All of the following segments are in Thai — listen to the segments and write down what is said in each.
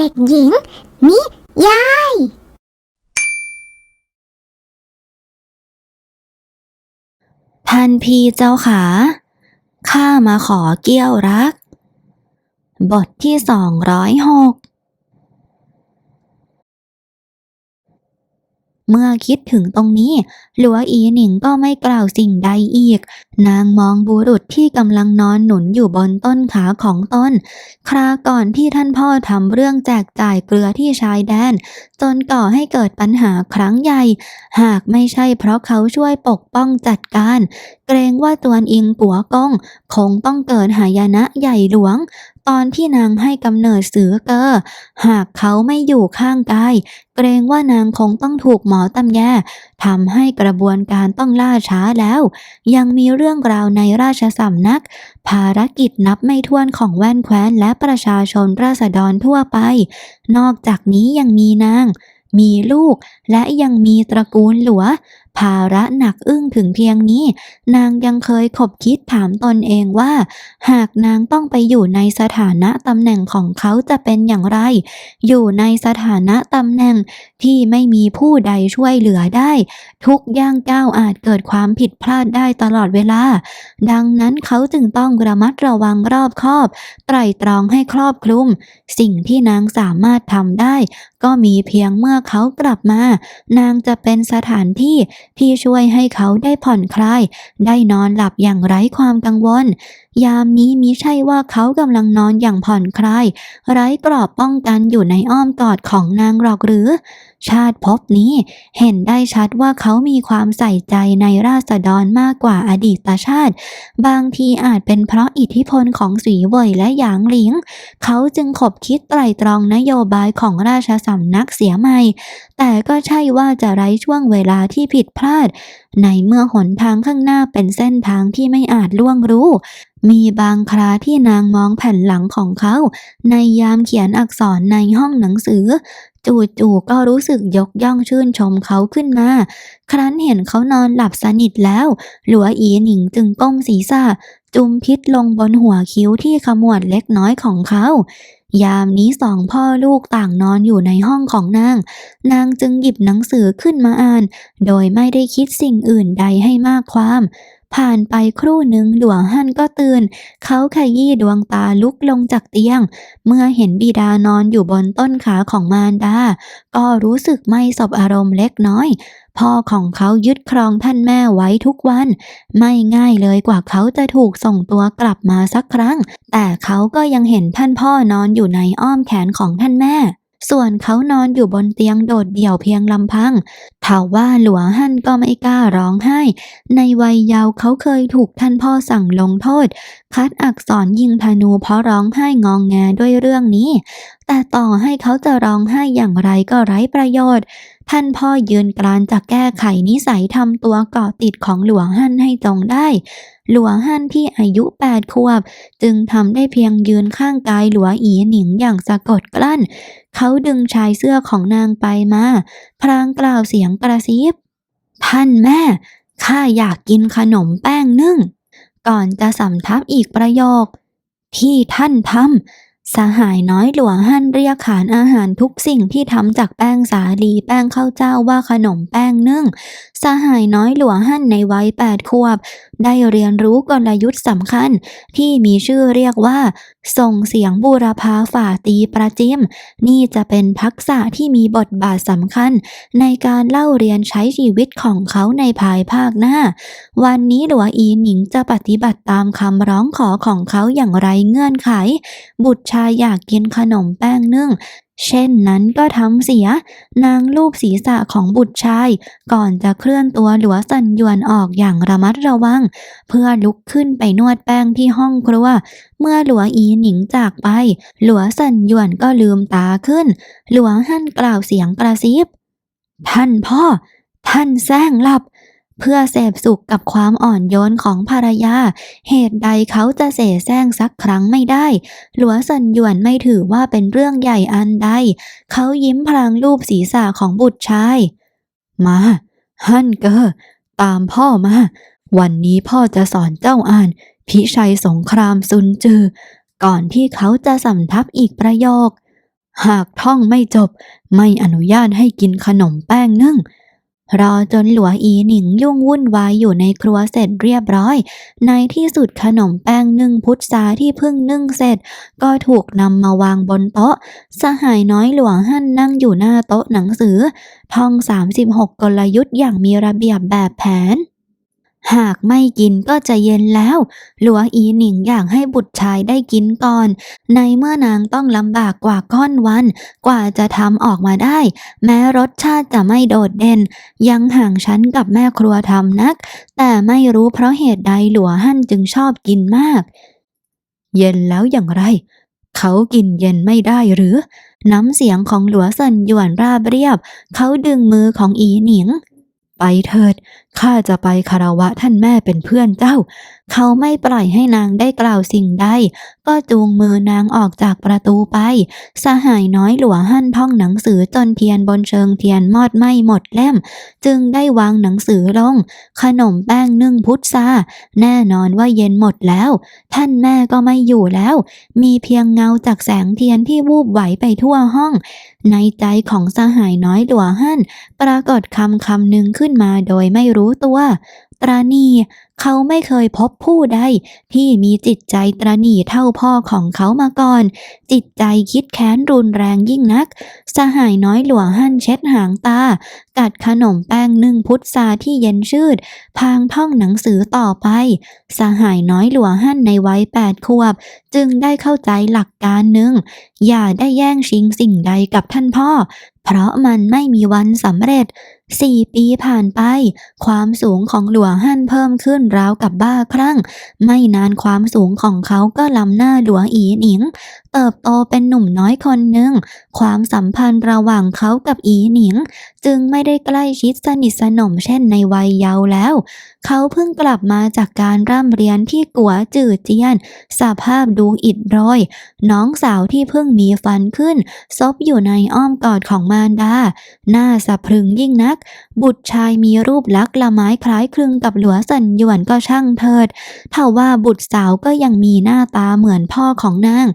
เด็กหญิง นิยาย ท่านพี่เจ้าขา ข้ามาขอเกี้ยวรัก บทที่สองร้อยหก เมื่อคิดถึงตรงนี้ หลัวอีหนิงก็ไม่กล่าวสิ่งใดอีก นางมองบุรุษที่กำลังนอนหนุนอยู่บนต้นขาของต้น คราก่อนที่ท่านพ่อทำเรื่องแจกจ่ายเกลือที่ชายแดน จนก่อให้เกิดปัญหาครั้งใหญ่ หากไม่ใช่เพราะเขาช่วยปกป้องจัดการ เกรงว่าตวนอิงปัวกงคงต้องเกิดหายนะใหญ่หลวง ตอนที่นางให้กำเนิดเสือเกอหากเขาไม่อยู่ข้างกาย เกรงว่านางคงต้องถูกหมอตำแยทำให้กระบวนการต้องล่าช้าแล้ว ยังมีเรื่องราวในราชสำนัก ภารกิจนับไม่ถ้วนของแว่นแคว้นและประชาชนราษฎรทั่วไป นอกจากนี้ยังมีนาง มีลูก และยังมีตระกูลหลัว ภาระหนักอึ้งถึงเพียงนี้ นางยังเคยขบคิดถามตนเองว่า หากนางต้องไปอยู่ในสถานะตำแหน่งของเขาจะเป็นอย่างไร อยู่ในสถานะตำแหน่งที่ไม่มีผู้ใดช่วยเหลือได้ ทุกย่างก้าวอาจเกิดความผิดพลาดได้ตลอดเวลา ดังนั้นเขาจึงต้องระมัดระวังรอบคอบ ไตร่ตรองให้ครอบคลุม สิ่งที่นางสามารถทำได้ ก็มีเพียงเมื่อเขากลับมา นางจะเป็นสถานที่ที่ช่วยให้เขาได้ผ่อนคลาย ได้นอนหลับอย่างไร้ความกังวล ยามนี้มิใช่ว่าเขากำลังนอนอย่างผ่อนคลาย ไร้กรอบป้องกันอยู่ในอ้อมกอดของนางหรอกหรือ ชาติภพนี้เห็นได้ชัดว่าเขามีความใส่ใจในราษฎรมากกว่าอดีตชาติ บางทีอาจเป็นเพราะอิทธิพลของสีเว่ยและหยางหลิง เขาจึงขบคิดไตรตรองนโยบายของราชสำนักเสียใหม่ แต่ก็ใช่ว่าจะไร้ช่วงเวลาที่ผิดพลาด ในเมื่อหนทางข้างหน้าเป็นเส้นทางที่ไม่อาจล่วงรู้ มีบางคราที่นางมองแผ่นหลังของเขา ในยามเขียนอักษรในห้องหนังสือ จู่ๆก็รู้สึกยกย่องชื่นชมเขาขึ้นมา ครั้นเห็นเขานอนหลับสนิทแล้ว หลัวอีหนิงจึงก้มศีรษะ จุมพิษลงบนหัวคิ้วที่ขมวดเล็กน้อยของเขา ยามนี้สองพ่อลูกต่างนอนอยู่ในห้องของนาง นางจึงหยิบหนังสือขึ้นมาอ่าน โดยไม่ได้คิดสิ่งอื่นใดให้มากความ ผ่านไปครู่หนึ่งหลวงฮั่นก็ตื่น เขาขยี้ดวงตาลุกลงจากเตียง เมื่อเห็นบิดานอนอยู่บนต้นขาของมารดา ก็รู้สึกไม่สบอารมณ์เล็กน้อย พ่อของเขายึดครองท่านแม่ไว้ทุกวัน ไม่ง่ายเลยกว่าเขาจะถูกส่งตัวกลับมาสักครั้ง แต่เขาก็ยังเห็นท่านพ่อนอนอยู่ในอ้อมแขนของท่านแม่ ส่วนเขานอนอยู่บนเตียงโดดเดี่ยวเพียงลำพังถาว่าหลัวฮั่นก็ไม่กล้าร้องไห้ ในวัยเยาว์เขาเคยถูกท่านพ่อสั่งลงโทษ คัดอักษรยิงธนูเพราะร้องไห้งองแงด้วยเรื่องนี้ แต่ต่อให้เขาจะร้องไห้อย่างไรก็ไร้ประโยชน์ ท่านพ่อยืนกรานจะแก้ไขนิสัยทำตัวเกาะติดของหลวงฮั่นให้จงได้หลวงฮั่นที่อายุแปดขวบ จึงทำได้เพียงยืนข้างกายหลัวอีหนิงอย่างสะกดกลั้น เขาดึงชายเสื้อของนางไปมา พรางกล่าวเสียงกระซิบ ท่านแม่ ข้าอยากกินขนมแป้งนึ่ง ก่อนจะสำทับอีกประโยค ที่ท่านทำ สหายน้อยหลวงฮั่นเรียกขานอาหารทุกสิ่งที่ทำจากแป้งสาลีแป้งข้าวเจ้าว่าขนมแป้งนึ่ง สหายน้อยหลวงฮั่นในวัยแปดขวบ ได้เรียนรู้กลยุทธ์สำคัญ ที่มีชื่อเรียกว่า ส่งเสียงบูรพาฝ่าตีประจิม นี่จะเป็นทักษะที่มีบทบาทสำคัญ ในการเล่าเรียนใช้ชีวิตของเขาในภายภาคหน้า วันนี้หลัวอีหนิงจะปฏิบัติตามคำร้องขอของเขาอย่างไรเงื่อนไข บุตรชายอยากกินขนมแป้งนึ่ง เช่นนั้นก็ทำเสีย นางลูบศีรษะของบุตรชาย ก่อนจะเคลื่อนตัวหลัวสันยวนออกอย่างระมัดระวัง เพื่อลุกขึ้นไปนวดแป้งที่ห้องครัว เมื่อหลัวอีหนิงจากไป หลัวสันยวนก็ลืมตาขึ้น หลัวหั่นกล่าวเสียงกระซิบ ท่านพ่อ ท่านแซงหลับ เพื่อเสพสุขกับความอ่อนโยนของภรรยา เหตุใดเขาจะเสแสร้งสักครั้งไม่ได้ หลัวสันหยวนไม่ถือว่าเป็นเรื่องใหญ่อันใด เขายิ้มพลางรูปศีรษะของบุตรชาย มา ฮั่นเกอร์ตามพ่อมา วันนี้พ่อจะสอนเจ้าอ่าน พิชัยสงครามซุนจือ ก่อนที่เขาจะสำทับอีกประโยค หากท่องไม่จบ ไม่อนุญาตให้กินขนมแป้งนึ่ง รอจนหลัวอีหนิงยุ่งวุ่นวายอยู่ในครัวเสร็จเรียบร้อย ในที่สุดขนมแป้งนึ่งพุทราที่เพิ่งนึ่งเสร็จ ก็ถูกนำมาวางบนโต๊ะ สหายน้อยหลวงหั่นนั่งอยู่หน้าโต๊ะหนังสือท่อง 36 กลยุทธ์อย่างมีระเบียบแบบแผน หากไม่กินก็จะเย็นแล้ว หลัวอีหนิงอยากให้บุตรชายได้กินก่อน ในเมื่อนางต้องลำบากกว่าก้อนวัน กว่าจะทำออกมาได้ แม้รสชาติจะไม่โดดเด่น ยังห่างชั้นกับแม่ครัวทำนัก แต่ไม่รู้เพราะเหตุใดหลัวหั่นจึงชอบกินมาก เย็นแล้วอย่างไร เขากินเย็นไม่ได้หรือ น้ำเสียงของหลัวเซินหยวนราบเรียบ เขาดึงมือของอีหนิงไปเถิด ข้าจะไปคารวะท่านแม่เป็นเพื่อนเจ้า เขาไม่ปล่อยให้นางได้กล่าวสิ่งใด ก็จูงมือนางออกจากประตูไป สหายน้อยหลัวหั่นท่องหนังสือจนเทียนบนเชิงเทียนมอดไหม้หมดเล่ม จึงได้วางหนังสือลง ขนมแป้งนึ่งพุทราแน่นอนว่าเย็นหมดแล้ว ท่านแม่ก็ไม่อยู่แล้ว มีเพียงเงาจากแสงเทียนที่วูบไหวไปทั่วห้อง ในใจของสหายน้อยหลัวหั่นปรากฏคำคำหนึ่งขึ้นมาโดยไม่รู้ตัว ตราณี เขาไม่เคยพบผู้ใดที่มีจิตใจตราณีเท่าพ่อของเขามาก่อน จิตใจคิดแค้นรุนแรงยิ่งนัก สหายน้อยหลวงหั่นเช็ดหางตา กัดขนมแป้งนึ่งพุทราที่เย็นชืด พางท่องหนังสือต่อไป สหายน้อยหลวงหั่นในวัยแปดขวบ จึงได้เข้าใจหลักการหนึ่ง อย่าได้แย่งชิงสิ่งใดกับท่านพ่อ เพราะมันไม่มีวันสำเร็จสี่ปีผ่านไป ความสูงของหลวงฮั่นเพิ่มขึ้นราวกับบ้าคลั่ง ไม่นานความสูงของเขาก็ล้ำหน้าหลวงอีหนิงเติบโตเป็นหนุ่มน้อยคนหนึ่ง ความสัมพันธ์ระหว่างเขากับอีหนิง จึงไม่ได้ใกล้ชิดสนิทสนมเช่นในวัยเยาว์แล้ว เขาเพิ่งกลับมาจากการร่ำเรียนที่กัวจือเจียน สภาพดูอิดโรย น้องสาวที่เพิ่งมีฟันขึ้น ซบอยู่ในอ้อมกอดของมารดา หน้าสะพรึงยิ่งนัก บุตรชายมีรูปลักษณ์ละไม้คล้ายคลึงกับหลัวสันหยวนก็ช่างเถิดเท่าว่าบุตรสาวก็ยังมีหน้าตาเหมือนพ่อของนาง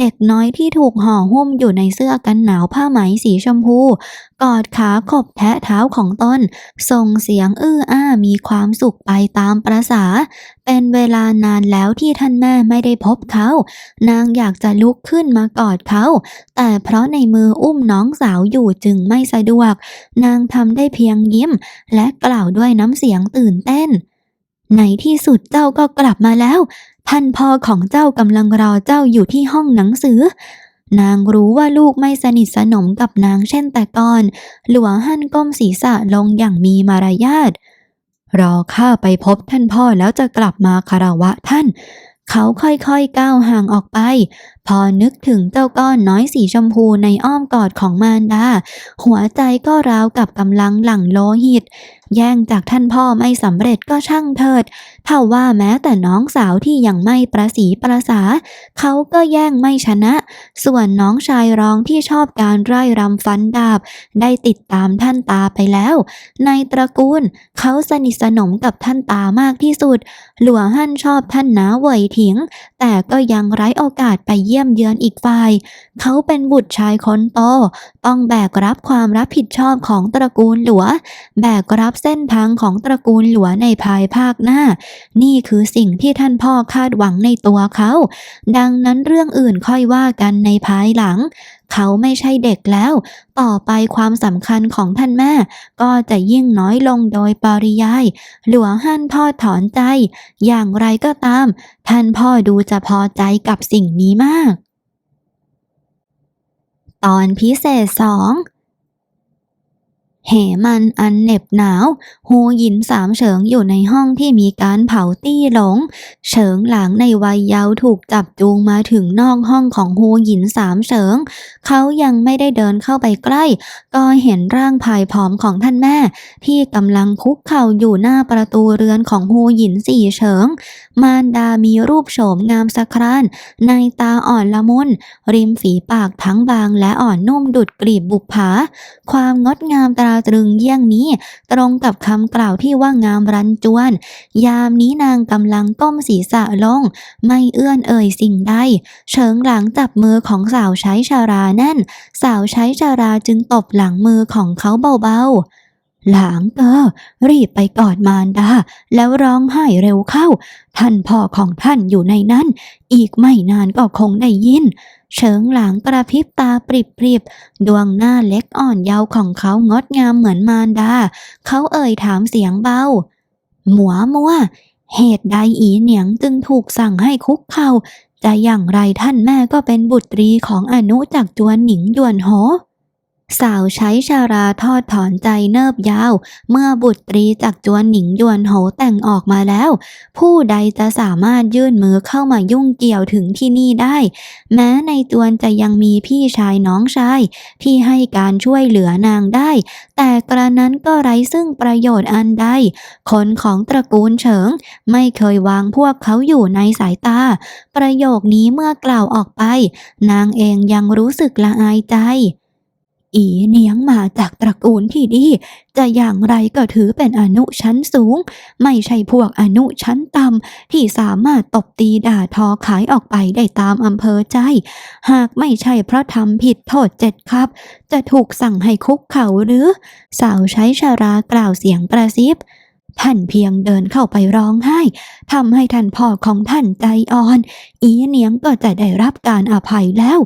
เด็กน้อยที่ถูกห่อหุ้มอยู่ในเสื้อกันหนาวผ้าไหมสีชมพู กอดขาขบแทะเท้าของตนส่งเสียงอื้ออ้ามีความสุขไปตามประษา เป็นเวลานานแล้วที่ท่านแม่ไม่ได้พบเขา นางอยากจะลุกขึ้นมากอดเขา แต่เพราะในมืออุ้มน้องสาวอยู่จึงไม่สะดวก นางทำได้เพียงยิ้ม และกล่าวด้วยน้ำเสียงตื่นเต้น ในที่สุดเจ้าก็กลับมาแล้ว ท่านพ่อของเจ้ากำลังรอเจ้าอยู่ที่ห้องหนังสือ นางรู้ว่าลูกไม่สนิทสนมกับนางเช่นแต่ก่อน หลวงหั่นก้มศีรษะลงอย่างมีมารยาทรอข้าไปพบท่านพ่อแล้วจะกลับมาคารวะท่าน เขาค่อยๆก้าวห่างออกไป พอนึกถึงเจ้าก้อนน้อยสีชมพูในอ้อมกอดของมารดา หัวใจก็ราวกับกำลังหลั่งโลหิต แย่งจากท่านพ่อไม่สำเร็จก็ช่างเถิด เท่าว่าแม้แต่น้องสาวที่ยังไม่ประสีประสา เขาก็แย่งไม่ชนะ ส่วนน้องชายรองที่ชอบการไร่รำฟันดาบ ได้ติดตามท่านตาไปแล้ว ในตระกูลเขาสนิทสนมกับท่านตามากที่สุด หลวงฮั่นชอบท่านนาเหวยถิง แต่ก็ยังไร้โอกาสไปเยี่ยมเยือนอีกฝ่าย เขาเป็นบุตรชายคนโต ต้องแบกรับความรับผิดชอบของตระกูลหลัว แบกรับเส้นทางของตระกูลหลัวในภายภาคหน้านี่คือสิ่งที่ท่านพ่อคาดหวังในตัวเขา ดังนั้นเรื่องอื่นค่อยว่ากันในภายหลัง เขาไม่ใช่เด็กแล้ว ต่อไปความสำคัญของท่านแม่ ก็จะยิ่งน้อยลงโดยปริยาย หลวงฮั่นทอถอนใจ อย่างไรก็ตาม ท่านพ่อดูจะพอใจกับสิ่งนี้มาก ตอนพิเศษสอง เหมันอันเหน็บหนาว หูหยินสามเฉิงอยู่ในห้องที่มีการเผาตี้หลง เฉิงหลางในวัยเยาว์ถูกจับจูงมาถึงนอกห้องของหูหยินสามเฉิง เขายังไม่ได้เดินเข้าไปใกล้ ก็เห็นร่างผายผอมของท่านแม่ ที่กำลังคุกเข่าอยู่หน้าประตูเรือนของหูหยินสี่เฉิง มารดามีรูปโฉมงามสะครานในตาอ่อนละมุนริมฝีปากทั้งบางและอ่อนนุ่มดุดกลีบบุปผา ความงดงามตราตรึงเยี่ยงนี้ ตรงกับคำกล่าวที่ว่างามรันจวน ยามนี้นางกำลังก้มศีรษะลง ไม่เอื้อนเอ่ยสิ่งใดเฉิงหลังจับมือของสาวใช้ชาราแน่น สาวใช้ชาราจึงตบหลังมือของเขาเบาๆหลางเกอรีบไปกอดมารดา แล้วร้องไห้เร็วเข้า ท่านพ่อของท่านอยู่ในนั้น อีกไม่นานก็คงได้ยิน เฉิงหลางกระพริบตาปริบๆ ดวงหน้าเล็กอ่อนเยาว์ของเขางดงามเหมือนมารดา เขาเอ่ยถามเสียงเบา หมัวมัว เหตุใดอีเหนียงจึงถูกสั่งให้คุกเข่าจะอย่างไรท่านแม่ก็เป็นบุตรีของอนุจากจวนหนิงหยวนโห สาวใช้ชาราทอดถอนใจเนิบยาว เมื่อบุตรีจากจวนหนิงยวนโหแต่งออกมาแล้ว ผู้ใดจะสามารถยื่นมือเข้ามายุ่งเกี่ยวถึงที่นี่ได้ แม้ในจวนจะยังมีพี่ชายน้องชาย ที่ให้การช่วยเหลือนางได้ แต่กระนั้นก็ไร้ซึ่งประโยชน์อันใด คนของตระกูลเฉิง ไม่เคยวางพวกเขาอยู่ในสายตา ประโยคนี้เมื่อกล่าวออกไป นางเองยังรู้สึกละอายใจ อีเนียงมาจากตระกูลที่ดี จะอย่างไรก็ถือเป็นอนุชั้นสูง ไม่ใช่พวกอนุชั้นต่ำที่สามารถตบตีด่าทอขายออกไปได้ตามอำเภอใจ หากไม่ใช่เพราะทำผิดโทษเจ็ดครับ จะถูกสั่งให้คุกเข่าหรือ สาวใช้ชารากล่าวเสียงกระซิบท่านเพียงเดินเข้าไปร้องไห้ทำให้ท่านพ่อของท่านใจอ่อน อีเนียงก็จะได้รับการอภัยแล้ว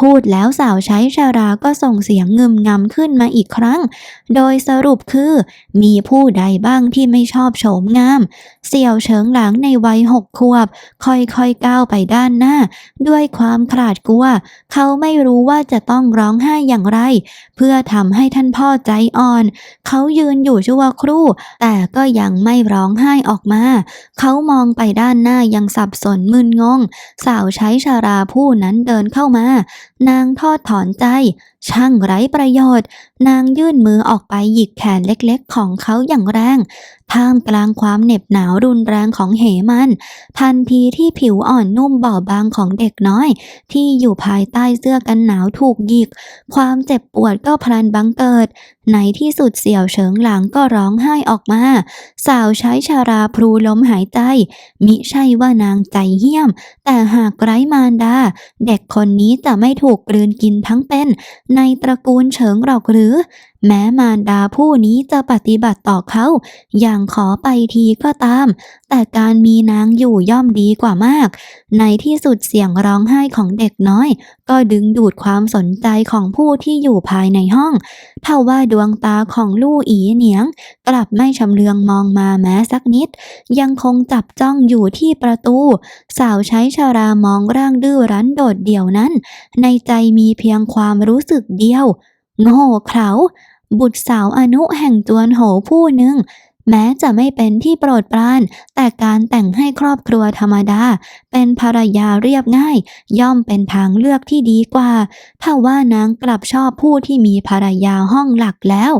พูดแล้วสาวใช้ชาราก็ส่งเสียงงึมงำขึ้นมาอีกครั้ง โดยสรุปคือ มีผู้ใดบ้างที่ไม่ชอบโฉมงาม เสี่ยวเฉิงหลังในวัยหกขวบ ค่อยๆก้าวไปด้านหน้า ด้วยความขลาดกลัว เขาไม่รู้ว่าจะต้องร้องไห้อย่างไร เพื่อทำให้ท่านพ่อใจอ่อน เขายืนอยู่ชั่วครู่ แต่ก็ยังไม่ร้องไห้ออกมา เขามองไปด้านหน้ายังสับสนมึนงง สาวใช้ชาราผู้นั้นเดินเข้ามานางทอดถอนใจ ช่างไร้ประโยชน์ นางยื่นมือออกไปหยิกแขนเล็กๆของเขาอย่างแรง ท่ามกลางความเหน็บหนาวรุนแรงของเหมัน ทันทีที่ผิวอ่อนนุ่มบอบบางของเด็กน้อย ที่อยู่ภายใต้เสื้อกันหนาวถูกหยิก ความเจ็บปวดก็พลันบังเกิด ในที่สุดเสี่ยวเฉิงหลังก็ร้องไห้ออกมา สาวใช้ชาราพลูลมหายใจ มิใช่ว่านางใจเหี้ยม แต่หากไร้มารดา เด็กคนนี้จะไม่ถูกกลืนกินทั้งเป็น ในตระกูลเฉิงหรอกหรือ แม้มารดาผู้นี้จะปฏิบัติต่อเขา อย่างขอไปทีก็ตาม แต่การมีนางอยู่ย่อมดีกว่ามาก ในที่สุดเสียงร้องไห้ของเด็กน้อย ก็ดึงดูดความสนใจของผู้ที่อยู่ภายในห้องเท่าว่าดวงตาของลู่อีเหนียง กลับไม่ชำเลืองมองมาแม้สักนิด ยังคงจับจ้องอยู่ที่ประตู สาวใช้ชารามองร่างดื้อรั้นโดดเดี่ยวนั้น ในใจมีเพียงความรู้สึกเดียว โง่เขลา บุตรสาวอนุแห่งจวนโหผู้หนึ่ง แม้จะไม่เป็นที่โปรดปราน แต่การแต่งให้ครอบครัวธรรมดา เป็นภรรยาเรียบง่าย ย่อมเป็นทางเลือกที่ดีกว่าถ้าว่านางกลับชอบผู้ที่มีภรรยาห้องหลักแล้ว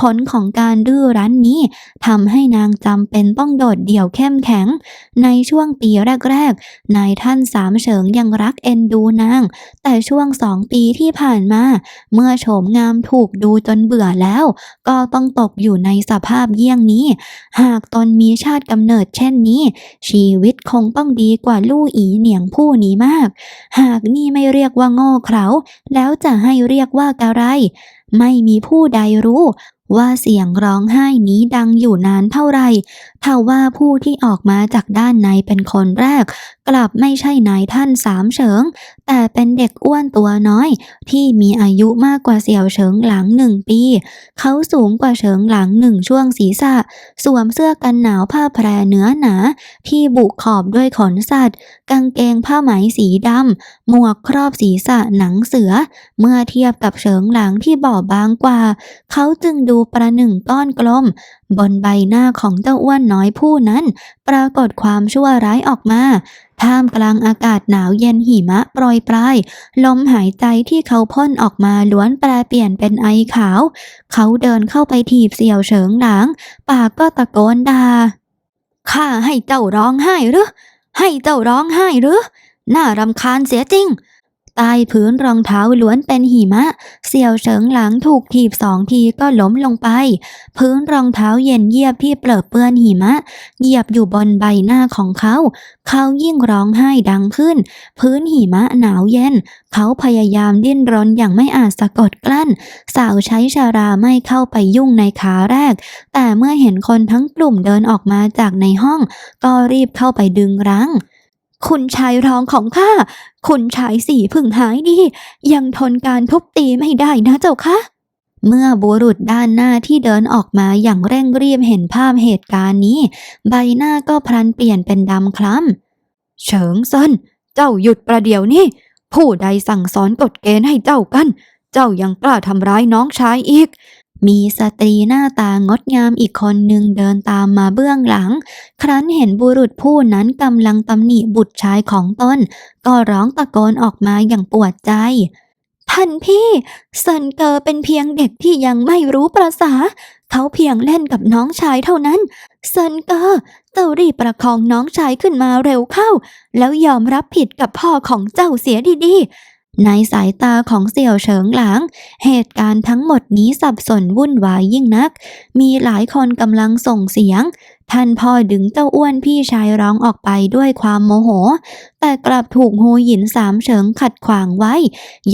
ผลของการดื้อรั้นนี้ทำให้นางจำเป็นต้องโดดเดี่ยวเข้มแข็ง ในช่วงปีแรกๆนายท่านสามเฉิงยังรักเอ็นดูนาง แต่ช่วงสองปีที่ผ่านมา เมื่อโฉมงามถูกดูจนเบื่อแล้ว ก็ต้องตกอยู่ในสภาพเยี่ยงนี้หากตนมีชาติกำเนิดเช่นนี้ ชีวิตคงต้องดีกว่าลู่อีเหนียงผู้นี้มาก หากนี่ไม่เรียกว่าโง่เขลาแล้วจะให้เรียกว่ากะไร ไม่มีผู้ใดรู้ว่าเสียงร้องไห้นี้ดังอยู่นานเท่าไรถ้าว่าผู้ที่ออกมาจากด้านในเป็นคนแรก กลับไม่ใช่นายท่านสามเฉิง แต่เป็นเด็กอ้วนตัวน้อย ที่มีอายุมากกว่าเสี่ยวเฉิงหลังหนึ่งปี เขาสูงกว่าเฉิงหลังหนึ่งช่วงศีรษะ สวมเสื้อกันหนาวผ้าแพรเนื้อหนา ที่บุขอบด้วยขนสัตว์ กางเกงผ้าไหมสีดำหมวกครอบศีรษะหนังเสือ เมื่อเทียบกับเฉิงหลังที่บอบบางกว่า เขาจึงดูประหนึ่งก้อนกลม บนใบหน้าของเจ้าอ้วนน้อยผู้นั้น ปรากฏความชั่วร้ายออกมา ท่ามกลางอากาศหนาวเย็นหิมะโปรยปลาย ลมหายใจที่เขาพ่นออกมาล้วนแปลเปลี่ยนเป็นไอขาว เขาเดินเข้าไปถีบเสี่ยวเฉิงหลางปากก็ตะโกนด่าข้าให้เจ้าร้องไห้หรือ ให้เจ้าร้องไห้หรือ น่ารำคาญเสียจริง ใต้พื้นรองเท้าล้วนเป็นหิมะ เสี่ยวเฉิงหลังถูกถีบสองทีก็ล้มลงไป พื้นรองเท้าเย็นเยียบที่เปรอะเปื้อนหิมะ เหยียบอยู่บนใบหน้าของเขา เขายิ่งร้องไห้ดังขึ้น พื้นหิมะหนาวเย็น เขาพยายามดิ้นรนอย่างไม่อาจสะกดกลั้น สาวใช้ชาราไม่เข้าไปยุ่งในขาแรก แต่เมื่อเห็นคนทั้งกลุ่มเดินออกมาจากในห้อง ก็รีบเข้าไปดึงรั้ง คุณชายรองของข้า คุณชายสี่พึ่งหายดี ยังทนการทุบตีไม่ได้นะเจ้าคะเมื่อบุรุษด้านหน้าที่เดินออกมาอย่างเร่งรีบเห็นภาพเหตุการณ์นี้ ใบหน้าก็พลันเปลี่ยนเป็นดำคล้ำ เฉิงซนเจ้าหยุดประเดี๋ยวนี้ ผู้ใดสั่งสอนกฎเกณฑ์ให้เจ้ากัน เจ้ายังกล้าทำร้ายน้องชายอีก มีสตรีหน้าตางดงามอีกคนหนึ่งเดินตามมาเบื้องหลัง ครั้นเห็นบุรุษผู้นั้นกำลังตำหนิบุตรชายของตนก็ร้องตะโกนออกมาอย่างปวดใจ ท่านพี่เซนเกอเป็นเพียงเด็กที่ยังไม่รู้ประษา เขาเพียงเล่นกับน้องชายเท่านั้นเซนเกอเจ้ารีบประคองน้องชายขึ้นมาเร็วเข้า แล้วยอมรับผิดกับพ่อของเจ้าเสียดีๆ ในสายตาของเสี่ยวเฉิงหลาง เหตุการณ์ทั้งหมดนี้สับสนวุ่นวายยิ่งนัก มีหลายคนกำลังส่งเสียง ท่านพ่อดึงเจ้าอ้วนพี่ชายร้องออกไปด้วยความโมโห แต่กลับถูกฮูหยินสามเฉิงขัดขวางไว้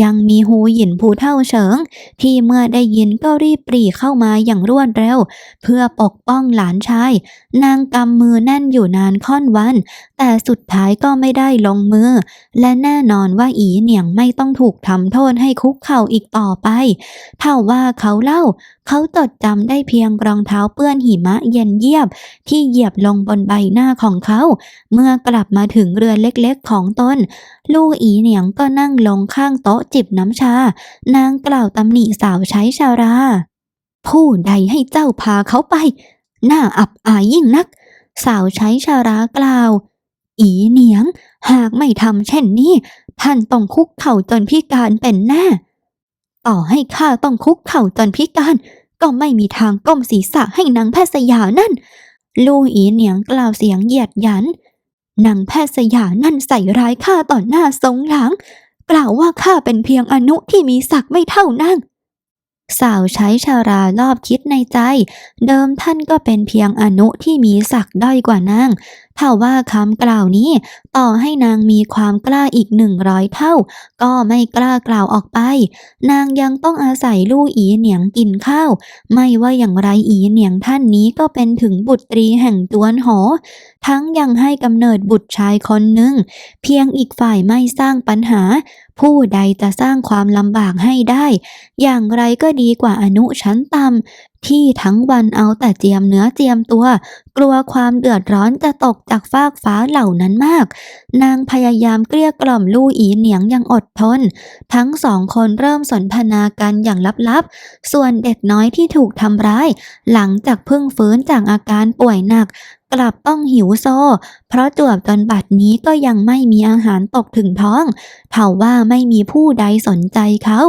ยังมีฮูหยินผู้เท่าเฉิง ที่เมื่อได้ยินก็รีบปรีเข้ามาอย่างรวดเร็ว เพื่อปกป้องหลานชาย นางกำมือแน่นอยู่นานค่อนวัน แต่สุดท้ายก็ไม่ได้ลงมือ และแน่นอนว่าอีเหนียงไม่ต้องถูกทำโทษให้คุกเข่าอีกต่อไปเท่าว่าเขาเล่า เขาจดจำได้เพียงรองเท้าเปื้อนหิมะเย็นเยียบที่เหยียบลงบนใบหน้าของเขา เมื่อกลับมาถึงเรือเล็กๆของตน ลู่อีเหนียงก็นั่งลงข้างโต๊ะจิบน้ำชา นางกล่าวตำหนิสาวใช้ชารา ผู้ใดให้เจ้าพาเขาไป หน่าอับอายยิ่งนัก สาวใช้ชารากล่าว อีเหนียง หากไม่ทำเช่นนี้ ท่านต้องคุกเข่าจนพิการเป็นแน่ต่อให้ข้าต้องคุกเข่าจนพิการ ก็ไม่มีทางก้มศีรษะให้นางแพทย์สยานั่น ลู่อีเหนียงกล่าวเสียงเหยียดหยันนางแพทย์สยานั่นใส่ร้ายข้าต่อหน้าทรงหลัง กล่าวว่าข้าเป็นเพียงอนุที่มีศักดิ์ไม่เท่านาง สาวใช้ชารารอบคิดในใจ เดิมท่านก็เป็นเพียงอนุที่มีศักดิ์ด้อยกว่านางถ้าว่าคำกล่าวนี้ ต่อให้นางมีความกล้าอีกหนึ่งร้อยเท่า ก็ไม่กล้ากล่าวออกไป นางยังต้องอาศัยลู่อีเหนียงกินข้าว ไม่ว่าอย่างไรอีเหนียงท่านนี้ก็เป็นถึงบุตรีแห่งตวนหอ ทั้งยังให้กำเนิดบุตรชายคนหนึ่ง เพียงอีกฝ่ายไม่สร้างปัญหา ผู้ใดจะสร้างความลำบากให้ได้ อย่างไรก็ดีกว่าอนุชั้นต่ำที่ทั้งวันเอาแต่เจียมเนื้อเจียมตัว กลัวความเดือดร้อนจะตกจากฟากฟ้าเหล่านั้นมาก นางพยายามเกลี้ยกล่อมลู่อีเหนียงอย่างอดทน ทั้งสองคนเริ่มสนทนากันอย่างลับๆ ส่วนเด็กน้อยที่ถูกทำร้าย หลังจากเพิ่งฟื้นจากอาการป่วยหนัก กลับต้องหิวโซ เพราะจวบจนบัดนี้ก็ยังไม่มีอาหารตกถึงท้องเท่าว่าไม่มีผู้ใดสนใจเขา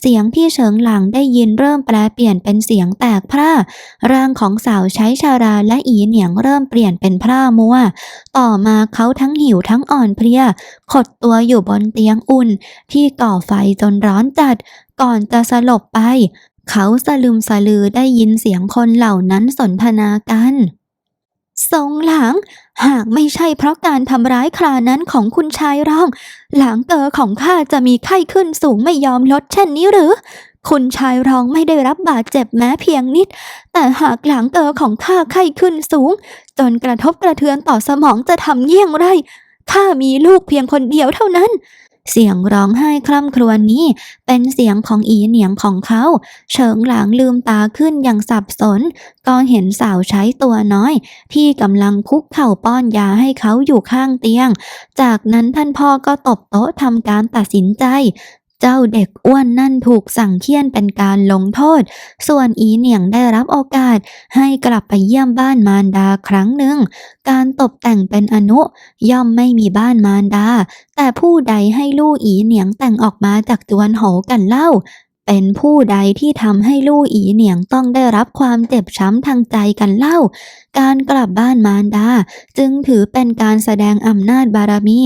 เสียงที่เฉิงหลังได้ยินเริ่มแปลเปลี่ยนเป็นเสียงแตกพร่า ร่างของสาวใช้ชาราและอีเหนียงเริ่มเปลี่ยนเป็นพร่ามัว ต่อมาเขาทั้งหิวทั้งอ่อนเพลีย ขดตัวอยู่บนเตียงอุ่น ที่ก่อไฟจนร้อนจัด ก่อนจะสลบไป เขาสลืมสลือได้ยินเสียงคนเหล่านั้นสนทนากัน ทรงหลาง หากไม่ใช่เพราะการทำร้ายครานั้นของคุณชายร่อง หลางเตอของข้าจะมีไข้ขึ้นสูงไม่ยอมลดเช่นนี้หรือ คุณชายรองไม่ได้รับบาดเจ็บแม้เพียงนิด แต่หากหลังเตอของข้าไข้ขึ้นสูง จนกระทบกระเทือนต่อสมองจะทำเยี่ยงไรข้ามีลูกเพียงคนเดียวเท่านั้น เสียงร้องไห้คร่ำครวญนี้ เป็นเสียงของอีเหนียงของเขา เฉิงหลางลืมตาขึ้นอย่างสับสน ก็เห็นสาวใช้ตัวน้อย ที่กำลังคุกเข่าป้อนยาให้เขาอยู่ข้างเตียง จากนั้นท่านพ่อก็ตบโต๊ะทำการตัดสินใจ เจ้าเด็กอ้วนนั่นถูกสั่งเคี่ยนเป็นการลงโทษ ส่วนอีเหนียงได้รับโอกาสให้กลับไปเยี่ยมบ้านมารดาครั้งหนึ่ง การตกแต่งเป็นอนุ ย่อมไม่มีบ้านมารดา แต่ผู้ใดให้ลูกอีเหนียงแต่งออกมาจากจวนโหกันเล่า เป็นผู้ใดที่ทำให้ลู่อีเหนียงต้องได้รับความเจ็บช้ำทางใจกันเล่า การกลับบ้านมารดา จึงถือเป็นการแสดงอำนาจบารมี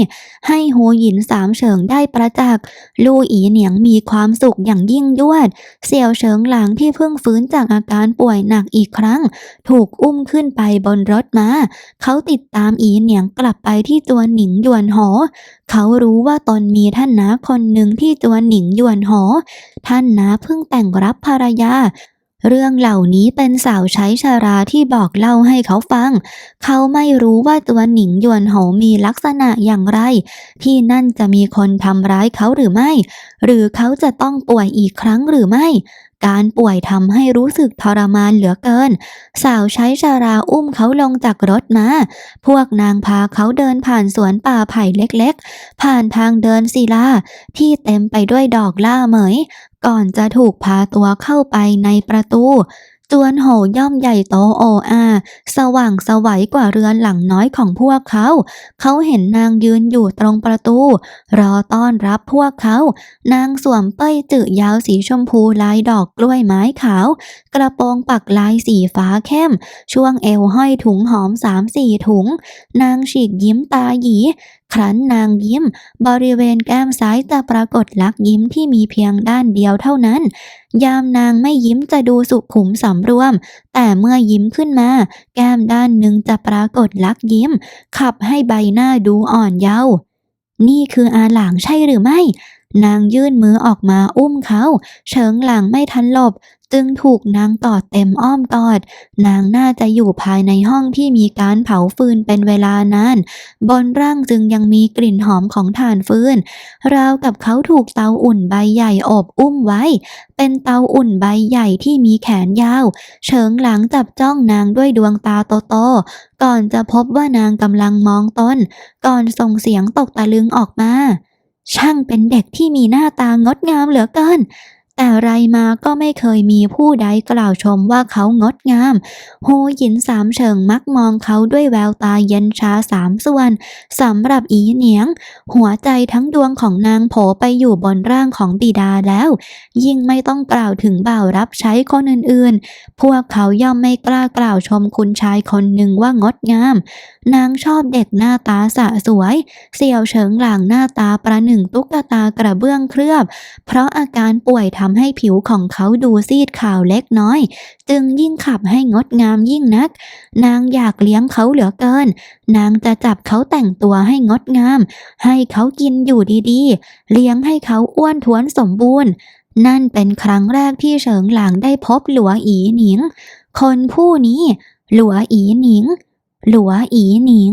ให้โหหยินสามเฉิงได้ประจักษ์ลู่อีเหนียงมีความสุขอย่างยิ่งยวด เสี่ยวเฉิงหลางที่เพิ่งฟื้นจากอาการป่วยหนักอีกครั้ง ถูกอุ้มขึ้นไปบนรถม้า เขาติดตามอีเหนียงกลับไปที่จวหนิงยวนหอ เขารู้ว่าตนมีท่านน้าคนหนึ่งที่จวหนิงยวนหอ ท่านน้าเพิ่งแต่งรับภรรยา เรื่องเหล่านี้เป็นสาวใช้ชาราที่บอกเล่าให้เขาฟัง เขาไม่รู้ว่าตัวหนิงยวนโหมีลักษณะอย่างไร ที่นั่นจะมีคนทำร้ายเขาหรือไม่ หรือเขาจะต้องป่วยอีกครั้งหรือไม่การป่วยทำให้รู้สึกทรมานเหลือเกิน สาวใช้ชาราอุ้มเขาลงจากรถมา พวกนางพาเขาเดินผ่านสวนป่าไผ่เล็กๆ ผ่านทางเดินศิลาที่เต็มไปด้วยดอกล่าเหมย ก่อนจะถูกพาตัวเข้าไปในประตู จวนโหย่อมใหญ่โตโออาสว่างสวัยกว่าเรือนหลังน้อยของพวกเขา เขาเห็นนางยืนอยู่ตรงประตู รอต้อนรับพวกเขา นางสวมเป้ยจืดยาวสีชมพูลายดอกกล้วยไม้ขาว กระโปรงปักลายสีฟ้าเข้ม ช่วงเอวห้อยถุงหอมสามสี่ถุง นางฉีกยิ้มตาหยี ครั้นนางยิ้ม บริเวณแก้มซ้ายจะปรากฏลักยิ้มที่มีเพียงด้านเดียวเท่านั้น ยามนางไม่ยิ้มจะดูสุขุมสำรวม แต่เมื่อยิ้มขึ้นมา แก้มด้านหนึ่งจะปรากฏลักยิ้ม ขับให้ใบหน้าดูอ่อนเยาว์นี่คืออาหลางใช่หรือไม่นางยื่นมือออกมาอุ้มเขา เฉิงหลังไม่ทันหลบ จึงถูกนางกอดเต็มอ้อมกอด นางน่าจะอยู่ภายในห้องที่มีการเผาฟืนเป็นเวลานาน บนร่างจึงยังมีกลิ่นหอมของถ่านฟืน ราวกับเขาถูกเตาอุ่นใบใหญ่อบอุ้มไว้ เป็นเตาอุ่นใบใหญ่ที่มีแขนยาว เฉิงหลังจับจ้องนางด้วยดวงตาโตๆ ก่อนจะพบว่านางกำลังมองตน ก่อนส่งเสียงตกตะลึงออกมา ช่างเป็นเด็กที่มีหน้าตางดงามเหลือเกิน แต่ไรมาก็ไม่เคยมีผู้ใดกล่าวชมว่าเขางดงาม โฮหยินสามเฉิงมักมองเขาด้วยแววตาเย็นชาสามส่วนสำหรับอีเหนียง หัวใจทั้งดวงของนางโผไปอยู่บนร่างของบิดาแล้ว ยิ่งไม่ต้องกล่าวถึงบ่าวรับใช้คนอื่นๆ พวกเขาย่อมไม่กล้ากล่าวชมคุณชายคนหนึ่งว่างดงาม นางชอบเด็กหน้าตาสะสวย เสี่ยวเฉิงหลางหน้าตาประหนึ่งตุ๊กตากระเบื้องเคลือบ เพราะอาการป่วยททำให้ผิวของเขาดูซีดขาวเล็กน้อย จึงยิ่งขับให้งดงามยิ่งนัก นางอยากเลี้ยงเขาเหลือเกิน นางจะจับเขาแต่งตัวให้งดงาม ให้เขากินอยู่ดีๆ เลี้ยงให้เขาอ้วนท้วนสมบูรณ์ นั่นเป็นครั้งแรกที่เฉิงหลางได้พบหลัวอีหนิง คนผู้นี้ หลัวอีหนิง หลัวอีหนิง